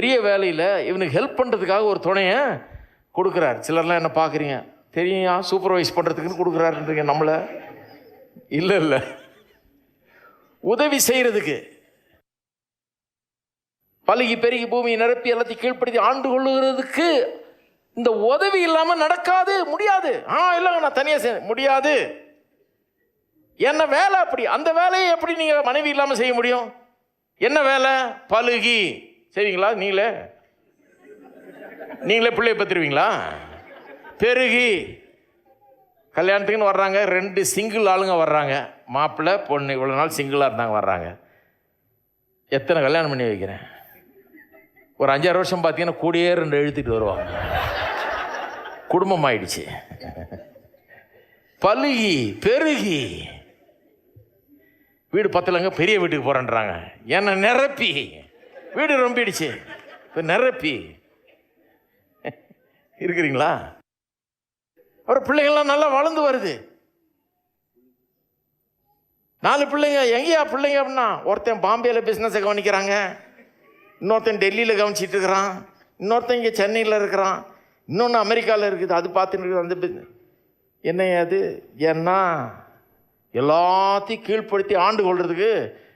பெரிய வேலையில் இவனுக்கு ஹெல்ப் பண்ணுறதுக்காக ஒரு துணையை கொடுக்குறார். சிலர்லாம் என்ன பார்க்குறீங்க? தெரியும் சூப்பர்வைஸ் பண்ணுறதுக்குன்னு கொடுக்குறாருன்றீங்க நம்மளை. இல்லை இல்லை. உதவி செய்கிறதுக்கு பழுகி பெருகி பூமியை நிரப்பி எல்லாத்தையும் கீழ்ப்படுத்தி ஆண்டு கொள்ளுகிறதுக்கு இந்த உதவி இல்லாமல் நடக்காது முடியாது. ஆ இல்லைங்க நான் தனியாக செய்ய முடியாது. என்ன வேலை அப்படி? அந்த வேலையை எப்படி நீங்கள் மனைவி இல்லாமல் செய்ய முடியும்? என்ன வேலை? பழுகி செய்வீங்களா நீங்களே? நீங்களே பிள்ளைய பத்திருவீங்களா பெருகி கல்யாணத்துக்குன்னு வர்றாங்க. ரெண்டு சிங்கிள் ஆளுங்க வர்றாங்க. மாப்பிள்ளை பொண்ணு இவ்வளோ நாள் சிங்கிளாக இருந்தாங்க வர்றாங்க. எத்தனை கல்யாணம் பண்ணி வைக்கிறேன்? ஒரு அஞ்சாறு வருஷம் பார்த்தீங்கன்னா கூடியே ரெண்டு எழுத்துட்டு வருவாங்க. குடும்பம் ஆயிடுச்சு. பழுகி பெருகி. வீடு பத்தலைங்க பெரிய வீட்டுக்கு போகிறேன்றாங்க என்னை நிரப்பி. வீடு ரொம்பிடுச்சு. இப்போ நிரப்பி. இருக்கிறீங்களா? அப்புறம் பிள்ளைங்கள்லாம் நல்லா வளர்ந்து வருது. நாலு பிள்ளைங்க எங்கேயா பிள்ளைங்க அப்படின்னா ஒருத்தன் பாம்பேயில் பிஸ்னஸை கவனிக்கிறாங்க. இன்னொருத்தன் டெல்லியில் கவனிச்சிட்டு இருக்கிறான். இன்னொருத்தன் இங்கே சென்னையில் இருக்கிறான். இன்னொன்று அமெரிக்காவில் இருக்குது. அது பார்த்துட்டு இருக்குது அந்த என்ன அது? ஏன்னா எல்லாத்தையும் கீழ்ப்படுத்தி ஆண்டு கொள்றதுக்கு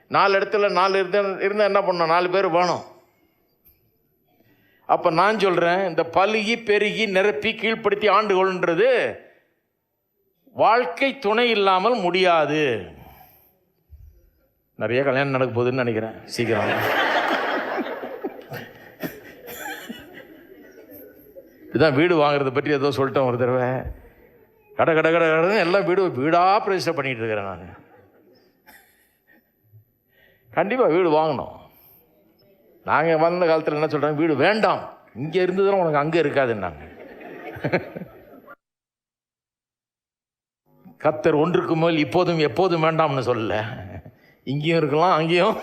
நாலு இடத்துல நாலு இருந்த இருந்தால் என்ன பண்ணணும்? நாலு பேர் வேணும். அப்போ நான் சொல்கிறேன் இந்த பழுகி பெருகி நிரப்பி கீழ்ப்படுத்தி ஆண்டுகொள்ன்றது வாழ்க்கை துணை இல்லாமல் முடியாது. நிறைய கல்யாணம் நடக்க போகுதுன்னு நினைக்கிறேன் சீக்கிரம். இதுதான் வீடு வாங்குறத பற்றி ஏதோ சொல்லிட்டேன் ஒரு தடவை. கடை கடை கடை கடை எல்லாம் வீடு வீடாக பிரதிஷ்டை பண்ணிகிட்டு இருக்கிறேன் நான். கண்டிப்பாக வீடு வாங்கணும். நாங்கள் வந்த காலத்தில் என்ன சொல்கிறாங்க வீடு வேண்டாம். இங்கே இருந்ததுன்னா உனக்கு அங்கே இருக்காதுன்னாங்க. கத்தர் ஒன்றுக்கு மேல் இப்போதும் எப்போதும் வேண்டாம்னு சொல்லல. இங்கேயும் இருக்கலாம் அங்கேயும்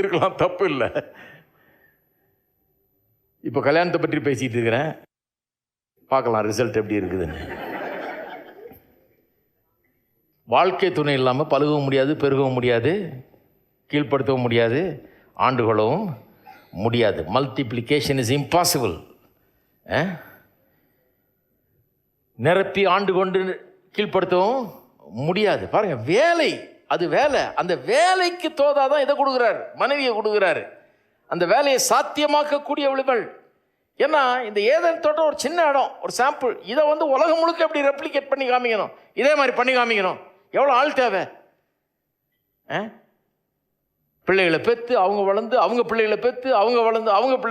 இருக்கலாம் தப்பு இல்லை. இப்போ கல்யாணத்தை பற்றி பேசிகிட்டு இருக்கிறேன். பார்க்கலாம் ரிசல்ட் எப்படி இருக்குதுன்னு. வாழ்க்கை துணை இல்லாமல் பழகவும் முடியாது பெருகவும் முடியாது. கீழ்ப்படுத்தவும் முடியாது ஆண்டு கொள்ளவும் முடியாது மல்டிப்ளிகேஷன் இஸ் இம்பாசிபிள் நிரப்பி ஆண்டு கொண்டு கீழ்ப்படுத்தவும் முடியாது. பாருங்க வேலை அது வேலை. அந்த வேலைக்கு தோதாதான் இதை கொடுக்குறாரு மனைவியை கொடுக்குறாரு. அந்த வேலையை சாத்தியமாக்கக்கூடியவளுகள் ஏன்னா இந்த ஏதன் தோட்டம் ஒரு சின்ன இடம் ஒரு சாம்பிள் இதை வந்து உலகம் முழுக்க எப்படி ரெப்ளிகேட் பண்ணி காமிக்கணும்? இதே மாதிரி பண்ணி காமிக்கணும். எவ்வளோ ஆள் தேவை? ஆ? பிள்ளைகளை பெற்று அவங்க வளர்ந்து அவங்க பிள்ளைகளை பெற்று அவங்க வளர்ந்து அவங்க பிள்ளை